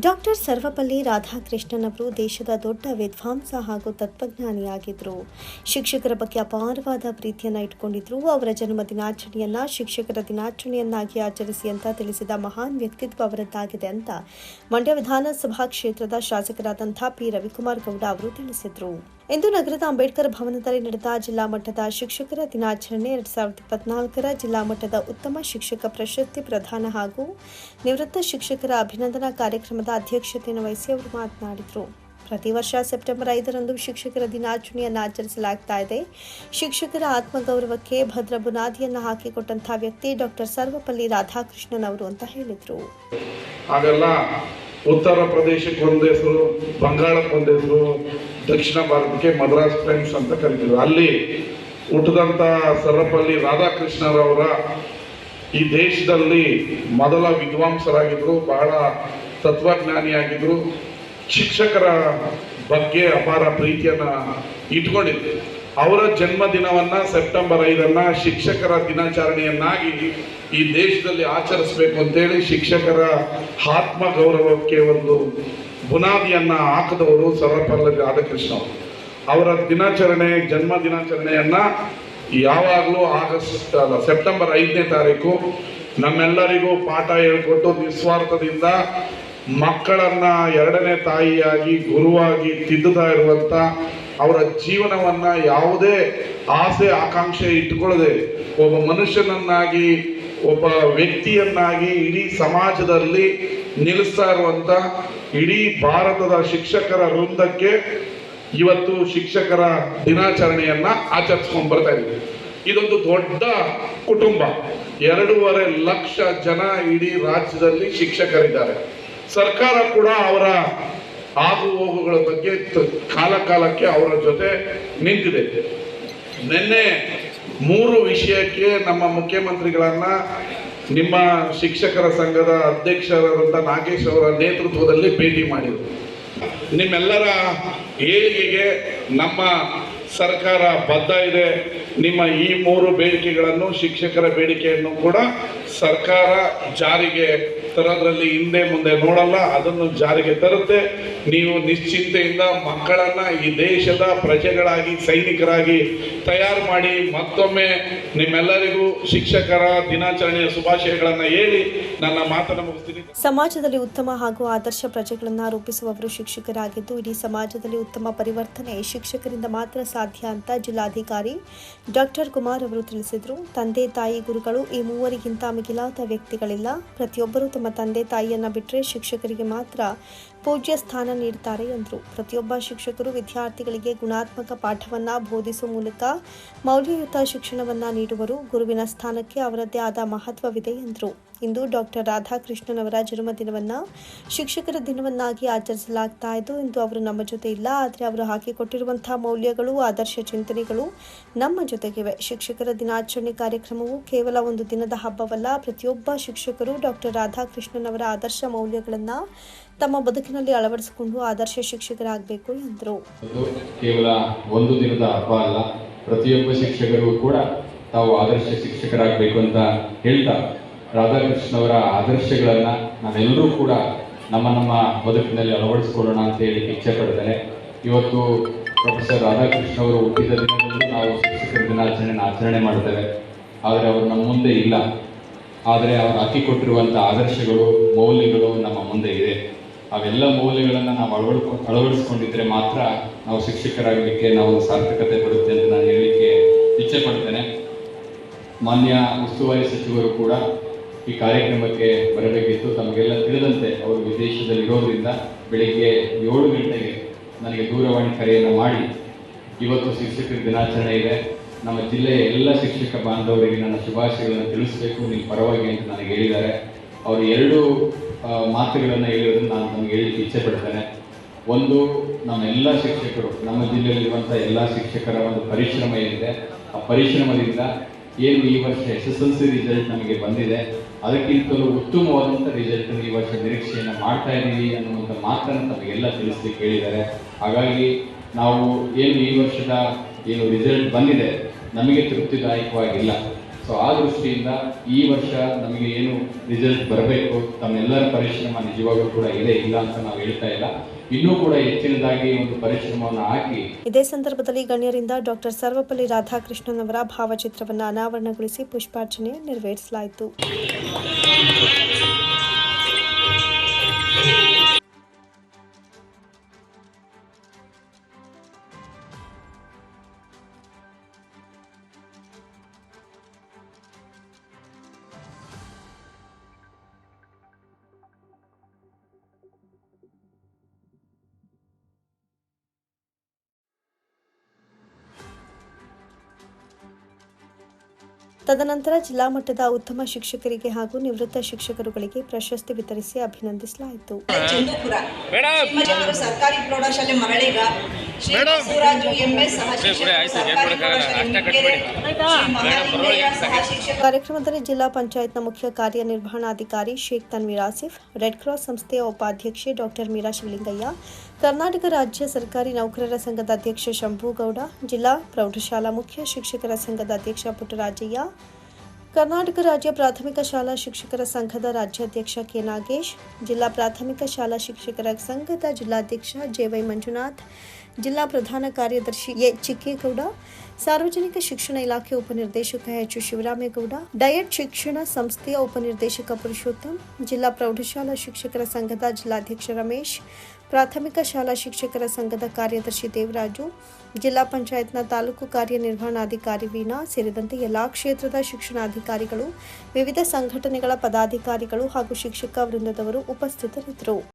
Doctor Sarvepalli Radhakrishnan ಅವರು ದೇಶದ ದೊಡ್ಡ ವಿದ್ವಾಂಸ ಹಾಗೂ ತತ್ವಜ್ಞಾನಿಯಾಗಿದ್ದರು ಶಿಕ್ಷಕರ ಬಗ್ಗೆ ಅಪಾರವಾದ ಪ್ರೀತಿಯನ್ನು ಇಟ್ಕೊಂಡಿದ್ರು. ಅವರ ಜನ್ಮ ದಿನಾಚರಣೆಯನ್ನು ಶಿಕ್ಷಕರ ದಿನಾಚರಣೆಯನ್ನಾಗಿ ಆಚರಿಸಿ ಅಂತ ತಿಳಿಸಿದ ಮಹಾನ್ ವ್ಯಕ್ತಿತ್ವ ಅವರದ್ದಾಗಿದೆ ಅಂತ ಮಂಡ್ಯ ವಿಧಾನಸಭಾ ಕ್ಷೇತ್ರದ ಶಾಸಕರಾದಂಥ ಪಿ. ರವಿಕುಮಾರ್ ಗೌಡ ಅವರು ತಿಳಿಸಿದರು. ಇಂದು ನಗರದ ಅಂಬೇಡ್ಕರ್ ಭವನದಲ್ಲಿ ನಡೆದ ಜಿಲ್ಲಾ ಮಟ್ಟದ ಶಿಕ್ಷಕರ ದಿನಾಚರಣೆ ಎರಡ್ ಸಾವಿರದ ಇಪ್ಪತ್ನಾಲ್ಕರ ಜಿಲ್ಲಾ ಮಟ್ಟದ ಉತ್ತಮ ಶಿಕ್ಷಕ ಪ್ರಶಸ್ತಿ ಪ್ರದಾನ ಹಾಗೂ ನಿವೃತ್ತ ಶಿಕ್ಷಕರ ಅಭಿನಂದನಾ ಕಾರ್ಯಕ್ರಮದ ಅಧ್ಯಕ್ಷತೆಯನ್ನು ವಹಿಸಿ ಅವರು ಮಾತನಾಡಿದರು. ಪ್ರತಿ ವರ್ಷ ಸೆಪ್ಟೆಂಬರ್ ಐದರಂದು ಶಿಕ್ಷಕರ ದಿನಾಚರಣೆಯನ್ನು ಆಚರಿಸಲಾಗ್ತಾ ಇದೆ. ಶಿಕ್ಷಕರ ಆತ್ಮಗೌರವಕ್ಕೆ ಭದ್ರ ಬುನಾದಿಯನ್ನು ಹಾಕಿಕೊಟ್ಟಂತಹ ವ್ಯಕ್ತಿ ಡಾಕ್ಟರ್ ಸರ್ವಪಲ್ಲಿ ರಾಧಾಕೃಷ್ಣನ್ ಅವರು ಅಂತ ಹೇಳಿದರು. ಉತ್ತರ ಪ್ರದೇಶಕ್ಕೆ ಒಂದು ಹೆಸರು, ಬಂಗಾಳಕ್ಕೆ ಒಂದು ಹೆಸರು ದಕ್ಷಿಣ ಭಾರತಕ್ಕೆ ಮದ್ರಾಸ್ ಟೈಮ್ಸ್ ಅಂತ ಕರಿತಿದ್ರು. ಅಲ್ಲಿ ಹುಟ್ಟಿದಂಥ ಸರ್ವಪಲ್ಲಿ ರಾಧಾಕೃಷ್ಣರವರ ಈ ದೇಶದಲ್ಲಿ ಮೊದಲ ವಿದ್ವಾಂಸರಾಗಿದ್ರು, ಬಹಳ ತತ್ವಜ್ಞಾನಿಯಾಗಿದ್ರು. ಶಿಕ್ಷಕರ ಬಗ್ಗೆ ಅಪಾರ ಪ್ರೀತಿಯನ್ನ ಇಟ್ಕೊಂಡಿದ್ರು. ಅವರ ಜನ್ಮದಿನವನ್ನ ಸೆಪ್ಟೆಂಬರ್ ಐದನ್ನ ಶಿಕ್ಷಕರ ದಿನಾಚರಣೆಯನ್ನಾಗಿ ಈ ದೇಶದಲ್ಲಿ ಆಚರಿಸಬೇಕು ಅಂತೇಳಿ ಶಿಕ್ಷಕರ ಆತ್ಮ ಗೌರವಕ್ಕೆ ಒಂದು ಬುನಾದಿಯನ್ನ ಹಾಕಿದವರು ಸರ್ವಪಲ್ಲಿ ರಾಧಾಕೃಷ್ಣ ಅವರು. ದಿನಾಚರಣೆ, ಜನ್ಮ ದಿನಾಚರಣೆಯನ್ನ ಯಾವಾಗಲೂ ಆಗಸ್ಟ್, ಅಲ್ಲ, ಸೆಪ್ಟೆಂಬರ್ ಐದನೇ ತಾರೀಕು ನಮ್ಮೆಲ್ಲರಿಗೂ ಪಾಠ ಹೇಳ್ಕೊಟ್ಟು ನಿಸ್ವಾರ್ಥದಿಂದ ಮಕ್ಕಳನ್ನ ಎರಡನೇ ತಾಯಿಯಾಗಿ, ಗುರುವಾಗಿ ತಿದ್ದುತ್ತಾ ಇರುವಂತ ಅವರ ಜೀವನವನ್ನ ಯಾವುದೇ ಆಸೆ, ಆಕಾಂಕ್ಷೆ ಇಟ್ಟುಕೊಳ್ಳದೆ ಒಬ್ಬ ಮನುಷ್ಯನನ್ನಾಗಿ, ಒಬ್ಬ ವ್ಯಕ್ತಿಯನ್ನಾಗಿ ಇಡೀ ಸಮಾಜದಲ್ಲಿ ನಿಲ್ಲಿಸ್ತಾ ಇರುವಂತ ಇಡೀ ಭಾರತದ ಶಿಕ್ಷಕರ ವೃಂದಕ್ಕೆ ಇವತ್ತು ಶಿಕ್ಷಕರ ದಿನಾಚರಣೆಯನ್ನ ಆಚರಿಸ್ಕೊಂಡು ಬರ್ತಾ ಇದ್ದೀವಿ. ಇದೊಂದು ದೊಡ್ಡ ಕುಟುಂಬ. ಎರಡೂವರೆ ಲಕ್ಷ ಜನ ಇಡೀ ರಾಜ್ಯದಲ್ಲಿ ಶಿಕ್ಷಕರಿದ್ದಾರೆ. ಸರ್ಕಾರ ಕೂಡ ಅವರ ಆಗು ಹೋಗುಗಳ ಬಗ್ಗೆ ಕಾಲ ಕಾಲಕ್ಕೆ ಅವರ ಜೊತೆ ನಿಂತಿದೆ. ನಿನ್ನೆ ಮೂರು ವಿಷಯಕ್ಕೆ ನಮ್ಮ ಮುಖ್ಯಮಂತ್ರಿಗಳನ್ನ ನಿಮ್ಮ ಶಿಕ್ಷಕರ ಸಂಘದ ಅಧ್ಯಕ್ಷರಾದಂಥ ನಾಗೇಶ್ ಅವರ ನೇತೃತ್ವದಲ್ಲಿ ಭೇಟಿ ಮಾಡಿದರು. ನಿಮ್ಮೆಲ್ಲರ ಏಳಿಗೆಗೆ ನಮ್ಮ ಸರ್ಕಾರ ಬದ್ಧ ಇದೆ. ನಿಮ್ಮ ಈ ಮೂರು ಬೇಡಿಕೆಗಳನ್ನು ಶಿಕ್ಷಕರ ಬೇಡಿಕೆಯನ್ನು ಕೂಡ ಸರ್ಕಾರ ಜಾರಿಗೆ ತರೋದ್ರಲ್ಲಿ ಹಿಂದೆ ಮುಂದೆ ನೋಡಲ್ಲ, ಅದನ್ನು ಜಾರಿಗೆ ತರುತ್ತೆ. ನೀವು ನಿಶ್ಚಿಂತೆಯಿಂದ ಮಕ್ಕಳನ್ನ ಈ ದೇಶದ ಪ್ರಜೆಗಳಾಗಿ, ಸೈನಿಕರಾಗಿ ತಯಾರು ಮಾಡಿ ಮತ್ತೊಮ್ಮೆ ನಿಮ್ಮೆಲ್ಲರಿಗೂ ಶಿಕ್ಷಕರ ದಿನಾಚರಣೆಯ ಶುಭಾಶಯಗಳನ್ನು ಹೇಳಿ ನನ್ನ ಮಾತನ್ನು ಮುಗಿಸ್ತೀನಿ. ಸಮಾಜದಲ್ಲಿ ಉತ್ತಮ ಹಾಗೂ ಆದರ್ಶ ಪ್ರಜೆಗಳನ್ನ ರೂಪಿಸುವವರು ಶಿಕ್ಷಕರಾಗಿದ್ದು, ಇಡೀ ಸಮಾಜದಲ್ಲಿ ಉತ್ತಮ ಪರಿವರ್ತನೆ ಶಿಕ್ಷಕರಿಂದ ಮಾತ್ರ ಸಾಧ್ಯ ಅಂತ ಜಿಲ್ಲಾಧಿಕಾರಿ ಡಾಕ್ಟರ್ ಕುಮಾರ್ ಅವರು ತಿಳಿಸಿದರು. ತಂದೆ ತಾಯಿ ಗುರುಗಳು ಈ ಮೂವರಿಗಿಂತ ಮಿಗಿಲಾದ ವ್ಯಕ್ತಿಗಳಿಲ್ಲ. ಪ್ರತಿಯೊಬ್ಬರು ತಮ್ಮ ತಂದೆ ತಾಯಿಯನ್ನು ಬಿಟ್ಟರೆ ಶಿಕ್ಷಕರಿಗೆ ಮಾತ್ರ ಪೂಜ್ಯ ಸ್ಥಾನ ನೀಡುತ್ತಾರೆ ಎಂದರು. ಪ್ರತಿಯೊಬ್ಬ ಶಿಕ್ಷಕರು ವಿದ್ಯಾರ್ಥಿಗಳಿಗೆ ಗುಣಾತ್ಮಕ ಪಾಠವನ್ನು ಬೋಧಿಸುವ ಮೂಲಕ ಮೌಲ್ಯಯುತ ಶಿಕ್ಷಣವನ್ನು ನೀಡುವರು. ಗುರುವಿನ ಸ್ಥಾನಕ್ಕೆ ಅವರದ್ದೇ ಆದ ಮಹತ್ವವಿದೆ ಎಂದರು. ಇಂದು ಡಾಕ್ಟರ್ ರಾಧಾಕೃಷ್ಣನ್ ಅವರ ಜನ್ಮದಿನವನ್ನು ಶಿಕ್ಷಕರ ದಿನವನ್ನಾಗಿ ಆಚರಿಸಲಾಗ್ತಾ ಇದ್ದು, ಇಂದು ಅವರು ನಮ್ಮ ಜೊತೆ ಇಲ್ಲ. ಆದರೆ ಅವರು ಹಾಕಿಕೊಟ್ಟಿರುವಂತಹ ಮೌಲ್ಯಗಳು, ಆದರ್ಶ ಚಿಂತನೆಗಳು ನಮ್ಮ ಜೊತೆಗಿವೆ. ಶಿಕ್ಷಕರ ದಿನಾಚರಣೆ ಕಾರ್ಯಕ್ರಮವು ಕೇವಲ ಒಂದು ದಿನದ ಹಬ್ಬವಲ್ಲ, ಪ್ರತಿಯೊಬ್ಬ ಶಿಕ್ಷಕರು ಡಾಕ್ಟರ್ ರಾಧಾಕೃಷ್ಣನ್ ಅವರ ಆದರ್ಶ ಮೌಲ್ಯಗಳನ್ನು ತಮ್ಮ ಬದುಕಿನಲ್ಲಿ ಅಳವಡಿಸಿಕೊಂಡು ಆದರ್ಶ ಶಿಕ್ಷಕರಾಗಬೇಕು ಎಂದರು. ಕೇವಲ ಒಂದು ದಿನದ ಹಬ್ಬ ಅಲ್ಲ, ಪ್ರತಿಯೊಬ್ಬ ಶಿಕ್ಷಕರು ಕೂಡ ತಾವು ಆದರ್ಶ ಶಿಕ್ಷಕರಾಗಬೇಕು ಅಂತ ಹೇಳ್ತಾ ರಾಧಾಕೃಷ್ಣ ಅವರ ಆದರ್ಶಗಳನ್ನ ನಾವೆಲ್ಲರೂ ಕೂಡ ನಮ್ಮ ನಮ್ಮ ಬದುಕಿನಲ್ಲಿ ಅಳವಡಿಸಿಕೊಳ್ಳೋಣ ಅಂತ ಹೇಳಿ ಇಚ್ಛೆ ಪಡ್ತಾರೆ ಇವತ್ತು ಪ್ರೊಫೆಸರ್ ರಾಧಾಕೃಷ್ಣ ಅವರು ಹುಟ್ಟಿದ ದಿನದಂದು ನಾವು ಶಿಕ್ಷಕರ ದಿನಾಚರಣೆನ ಆಚರಣೆ ಮಾಡ್ತೇವೆ. ಆದರೆ ಅವರು ನಮ್ಮ ಮುಂದೆ ಇಲ್ಲ. ಆದರೆ ಅವರು ಹಾಕಿಕೊಟ್ಟಿರುವಂಥ ಆದರ್ಶಗಳು, ಮೌಲ್ಯಗಳು ನಮ್ಮ ಮುಂದೆ ಇದೆ. ಅವೆಲ್ಲ ಮೌಲ್ಯಗಳನ್ನು ನಾವು ಅಳವಡ್ಕೊ ಅಳವಡಿಸ್ಕೊಂಡಿದ್ರೆ ಮಾತ್ರ ನಾವು ಶಿಕ್ಷಕರಾಗಲಿಕ್ಕೆ ನಾವು ಸಾರ್ಥಕತೆ ಬರುತ್ತೆ ಅಂತ ನಾನು ಹೇಳಲಿಕ್ಕೆ ಇಚ್ಛೆ ಪಡ್ತೇನೆ. ಮಾನ್ಯ ಉಸ್ತುವಾರಿ ಸಚಿವರು ಕೂಡ ಈ ಕಾರ್ಯಕ್ರಮಕ್ಕೆ ಬರಬೇಕಿತ್ತು. ತಮಗೆಲ್ಲ ತಿಳಿದಂತೆ ಅವರು ವಿದೇಶದಲ್ಲಿ ಇರೋದ್ರಿಂದ ಬೆಳಿಗ್ಗೆ ಏಳು ಗಂಟೆಗೆ ನನಗೆ ದೂರವಾಣಿ ಕರೆಯನ್ನು ಮಾಡಿ, ಇವತ್ತು ಶಿಕ್ಷಕರ ದಿನಾಚರಣೆ ಇದೆ. ನಮ್ಮ ಜಿಲ್ಲೆಯ ಎಲ್ಲ ಶಿಕ್ಷಕ ಬಾಂಧವರಿಗೆ ನನ್ನ ಶುಭಾಶಯಗಳನ್ನು ತಿಳಿಸಬೇಕು. ನಿಮ್ಮ ಪರವಾಗಿ ಅಂತ ನನಗೆ ಹೇಳಿದ್ದಾರೆ. ಅವರು ಎರಡು ಮಾತುಗಳನ್ನು ಹೇಳೋದನ್ನು ನಾನು ನಮಗೆ ಹೇಳಲಿಕ್ಕೆ ಇಚ್ಛೆ ಪಡ್ತೇನೆ ಒಂದು, ನಮ್ಮ ಎಲ್ಲ ಶಿಕ್ಷಕರು, ನಮ್ಮ ಜಿಲ್ಲೆಯಲ್ಲಿರುವಂಥ ಎಲ್ಲ ಶಿಕ್ಷಕರ ಒಂದು ಪರಿಶ್ರಮ ಏನಿದೆ, ಆ ಪರಿಶ್ರಮದಿಂದ ಏನು ಈ ವರ್ಷ S S L C result ನಮಗೆ ಬಂದಿದೆ, ಅದಕ್ಕಿಂತಲೂ ಉತ್ತಮವಾದಂಥ ರಿಸಲ್ಟ್ ಈ ವರ್ಷ ನಿರೀಕ್ಷೆಯನ್ನು ಮಾಡ್ತಾ ಇದ್ದೀವಿ ಅನ್ನುವಂಥ ಮಾತನ್ನು ತಮಗೆಲ್ಲ ತಿಳಿಸ್ಲಿಕ್ಕೆ ಹೇಳಿದ್ದಾರೆ ಹಾಗಾಗಿ ನಾವು ಏನು ಈ ವರ್ಷದ ಏನು ರಿಸಲ್ಟ್ ಬಂದಿದೆ, ನಮಗೆ ತೃಪ್ತಿದಾಯಕವಾಗಿಲ್ಲ. ಸೊ ಆ ದೃಷ್ಟಿಯಿಂದ ಈ ವರ್ಷ ನಮಗೆ ಏನು ರಿಸಲ್ಟ್ ಬರಬೇಕು, ತಮ್ಮೆಲ್ಲರ ಪರಿಶ್ರಮ ನಿಜವಾಗ್ಲೂ ಕೂಡ ಇದೆ ಇಲ್ಲ ಅಂತ ನಾವು ಹೇಳ್ತಾ ಇಲ್ಲ. ಇನ್ನೂ ಕೂಡ ಹೆಚ್ಚಿನದಾಗಿ ಒಂದು ಪರಿಶ್ರಮವನ್ನು ಹಾಕಿ ಇದೇ ಸಂದರ್ಭದಲ್ಲಿ ಗಣ್ಯರಿಂದ ಡಾಕ್ಟರ್ ಸರ್ವಪಲ್ಲಿ ರಾಧಾಕೃಷ್ಣನ್ ಅವರ ಭಾವಚಿತ್ರವನ್ನು ಅನಾವರಣಗೊಳಿಸಿ ಪುಷ್ಪಾರ್ಚನೆ ನೆರವೇರಿಸಲಾಯಿತು. ತದನಂತರ ಜಿಲ್ಲಾ ಮಟ್ಟದ ಉತ್ತಮ ಶಿಕ್ಷಕರಿಗೆ ಹಾಗೂ ನಿವೃತ್ತ ಶಿಕ್ಷಕರುಗಳಿಗೆ ಪ್ರಶಸ್ತಿ ವಿತರಿಸಿ ಅಭಿನಂದಿಸಲಾಯಿತು. ಸರ್ಕಾರಿ ಪ್ರೌಢಶಾಲೆ ಮರಳಿಗ ಶ್ರೀ ಕಾರ್ಯಕ್ರಮದಲ್ಲಿ ಜಿಲ್ಲಾ ಪಂಚಾಯತ್ನ ಮುಖ್ಯ ಕಾರ್ಯನಿರ್ವಹಣಾಧಿಕಾರಿ ಶೇಖ್ ತನ್ವೀರ್ ಆಸಿಫ್ ರೆಡ್ ಕ್ರಾಸ್ ಸಂಸ್ಥೆಯ ಉಪಾಧ್ಯಕ್ಷೆ ಡಾಕ್ಟರ್ ಮೀರಾ ಶಿವಲಿಂಗಯ್ಯ ಕರ್ನಾಟಕ ರಾಜ್ಯ ಸರ್ಕಾರಿ ನೌಕರರ ಸಂಘದ ಅಧ್ಯಕ್ಷ ಶಂಭುಗೌಡ, ಜಿಲ್ಲಾ ಪ್ರೌಢಶಾಲಾ ಮುಖ್ಯ ಶಿಕ್ಷಕರ ಸಂಘದ ಅಧ್ಯಕ್ಷ ಪುಟ್ಟರಾಜಯ್ಯ, ಕರ್ನಾಟಕ ರಾಜ್ಯ ಪ್ರಾಥಮಿಕ ಶಾಲಾ ಶಿಕ್ಷಕರ ಸಂಘದ ರಾಜ್ಯಾಧ್ಯಕ್ಷ ಕೆ ನಾಗೇಶ್, ಜಿಲ್ಲಾ ಪ್ರಾಥಮಿಕ ಶಾಲಾ ಶಿಕ್ಷಕರ ಸಂಘದ ಜಿಲ್ಲಾಧ್ಯಕ್ಷ ಜೆವೈ ಮಂಜುನಾಥ್, ಜಿಲ್ಲಾ ಪ್ರಧಾನ ಕಾರ್ಯದರ್ಶಿ ಎ ಚಿಕ್ಕೇಗೌಡ, ಸಾರ್ವಜನಿಕ ಶಿಕ್ಷಣ ಇಲಾಖೆ ಉಪನಿರ್ದೇಶಕ ಎಚ್ ಶಿವರಾಮೇಗೌಡ, ಡಯಟ್ ಶಿಕ್ಷಣ ಸಂಸ್ಥೆಯ ಉಪನಿರ್ದೇಶಕ ಪುರುಷೋತ್ತಮ್, ಜಿಲ್ಲಾ ಪ್ರೌಢಶಾಲಾ ಶಿಕ್ಷಕರ ಸಂಘದ ಜಿಲ್ಲಾಧ್ಯಕ್ಷ ರಮೇಶ್ ಪ್ರಾಥಮಿಕ ಶಾಲಾ ಶಿಕ್ಷಕರ ಸಂಘದ ಕಾರ್ಯದರ್ಶಿ ದೇವರಾಜು, ಜಿಲ್ಲಾ ಪಂಚಾಯತ್ನ ತಾಲೂಕು ಕಾರ್ಯನಿರ್ವಹಣಾಧಿಕಾರಿ ವೀಣಾ, ಸೇರಿದಂತೆ ಎಲ್ಲಾ ಕ್ಷೇತ್ರದ ಶಿಕ್ಷಣಾಧಿಕಾರಿಗಳು, ವಿವಿಧ ಸಂಘಟನೆಗಳ ಪದಾಧಿಕಾರಿಗಳು ಹಾಗೂ ಶಿಕ್ಷಕ ವೃಂದದವರು ಉಪಸ್ಥಿತರಿದ್ದರು.